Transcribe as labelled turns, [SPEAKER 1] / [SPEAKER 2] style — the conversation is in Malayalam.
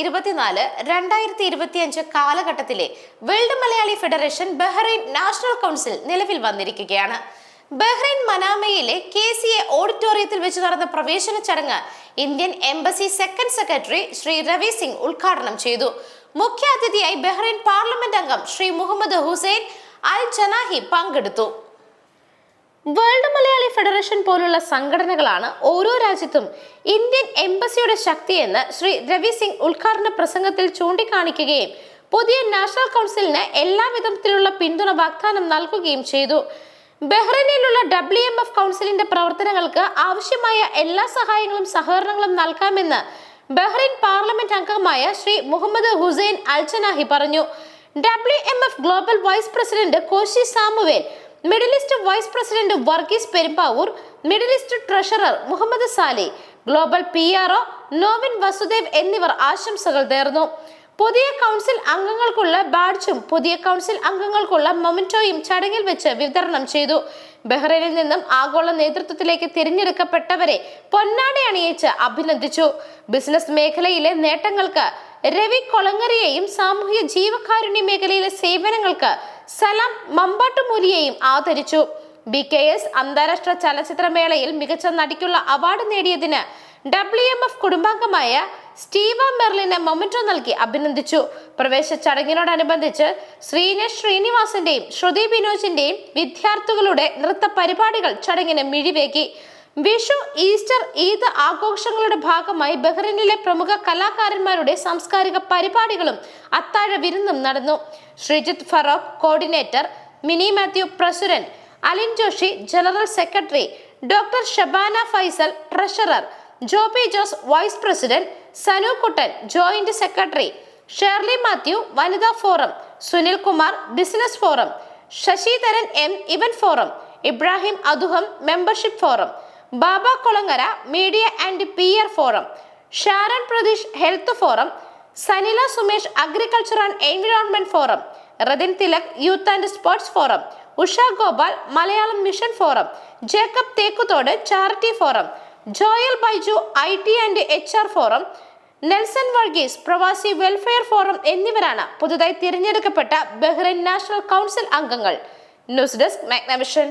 [SPEAKER 1] ഇരുപത്തിനാല് രണ്ടായിരത്തി ഇരുപത്തിയഞ്ച് കാലഘട്ടത്തിലെ world Malayali federation Bahrain national council നിലവിൽ വന്നിരിക്കുകയാണ്. ബഹ്റൈൻ മനാമയിലെ കെ സി എ ഓഡിറ്റോറിയത്തിൽ വെച്ച് നടന്ന പ്രവേശന ചടങ്ങ് Indian embassy second secretary Shri Ravi Singh ഉദ്ഘാടനം ചെയ്തു. മുഖ്യാതിഥിയായി ബഹ്റൈൻ പാർലമെന്റ് അംഗം ശ്രീ മുഹമ്മദ് ഹുസൈൻ അൽ ജനാഹി പങ്കെടുത്തു. വേൾഡ് മലയാളി ഫെഡറേഷൻ പോലുള്ള സംഘടനകളാണ് ഓരോ രാജ്യത്തും ഇന്ത്യൻ എംബസിയുടെ ശക്തിയെന്ന് ശ്രീ രവി സിംഗ് ഉദ്ഘാടന പ്രസംഗത്തിൽ ചൂണ്ടിക്കാണിക്കുകയും പുതിയ നാഷണൽ കൗൺസിലിന് എല്ലാ വിധത്തിലുള്ള പിന്തുണ വാഗ്ദാനം നൽകുകയും ചെയ്തു. ബഹ്റൈനിലുള്ള ഡബ്ല്യു എം എഫ് കൗൺസിലിന്റെ പ്രവർത്തനങ്ങൾക്ക് ആവശ്യമായ എല്ലാ സഹായങ്ങളും സഹകരണങ്ങളും നൽകാമെന്ന് ബഹ്റൈൻ പാർലമെന്റ് അംഗമായ ശ്രീ മുഹമ്മദ് ഹുസൈൻ അൽചനാഹി പറഞ്ഞു. W M F global vice president Koshy Samuel middle east vice president Varghese Perumbavoor middle east treasurer Muhammad Sali global P R O Novin Vasudev എന്നിവർ ആശംസകൾ നേർന്നു. പുതിയ കൗൺസിൽ അംഗങ്ങൾക്കുള്ള ബാഡ്ജും പുതിയ കൗൺസിൽ അംഗങ്ങൾക്കുള്ള മൊമെന്റോയും ചടങ്ങിൽ വെച്ച് വിതരണം ചെയ്തു. ബഹ്റൈനിൽ നിന്നും ആഗോള നേതൃത്വത്തിലേക്ക് തിരഞ്ഞെടുക്കപ്പെട്ടവരെ പൊന്നാട അണിയിച്ച് അഭിനന്ദിച്ചു. ബിസിനസ് മേഖലയിലെ നേട്ടങ്ങൾക്ക് രവി കൊളങ്ങരയെയും സാമൂഹ്യ ജീവകാരുണ്യ മേഖലയിലെ സേവനങ്ങൾക്ക് സലാം മമ്പാട്ടുമൂലിയെയും ആദരിച്ചു. ബി കെ എസ് അന്താരാഷ്ട്ര ചലച്ചിത്രമേളയിൽ മികച്ച നടിക്കുള്ള അവാർഡ് നേടിയതിന് ഡബ്ല്യു എം എഫ് കുടുംബാംഗമായ സ്റ്റീവ മെർലിന് മൊമെന്റോ നൽകി അഭിനന്ദിച്ചു. പ്രവേശ ചടങ്ങിനോടനുബന്ധിച്ച് ശ്രീനേഷ് ശ്രീനിവാസിന്റെയും ശ്രുതി ബിനോജിന്റെയും വിദ്യാർത്ഥികളുടെ നൃത്ത പരിപാടികൾ ചടങ്ങിന് മിഴിവേകി. വിഷു ഈസ്റ്റർ ഈദ് ആഘോഷങ്ങളുടെ ഭാഗമായി ബഹ്റിനിലെ പ്രമുഖ കലാകാരന്മാരുടെ സാംസ്കാരിക പരിപാടികളും അത്താഴ വിരുന്നും നടന്നു. Sreejith Farook coordinator Mini Mathew president Alin Joshi general secretary doctor Shabana Faisal treasurer Joby Jose vice president Sanu Kuttan joint secretary Sherly Mathew വനിതാ forum. Sunil Kumar business forum. Sasidharan M event forum. Ibrahim Aduham membership forum. Baba Kolangara media and P R forum. Sharan Pratheesh health forum. Sanila Sumesh agriculture and environment forum. Rathin Thilak youth and sports forum. Usha Gopal Malayalam mission forum. Jacob Thekkuthodu charity forum. Joel Baiju I T and H R forum. Nelson Varghese പ്രവാസി വെൽഫെയർ ഫോറം എന്നിവരാണ് പുതുതായി തിരഞ്ഞെടുക്കപ്പെട്ട ബഹ്റൈൻ നാഷണൽ കൗൺസിൽ അംഗങ്ങൾ. News desk Magnavision.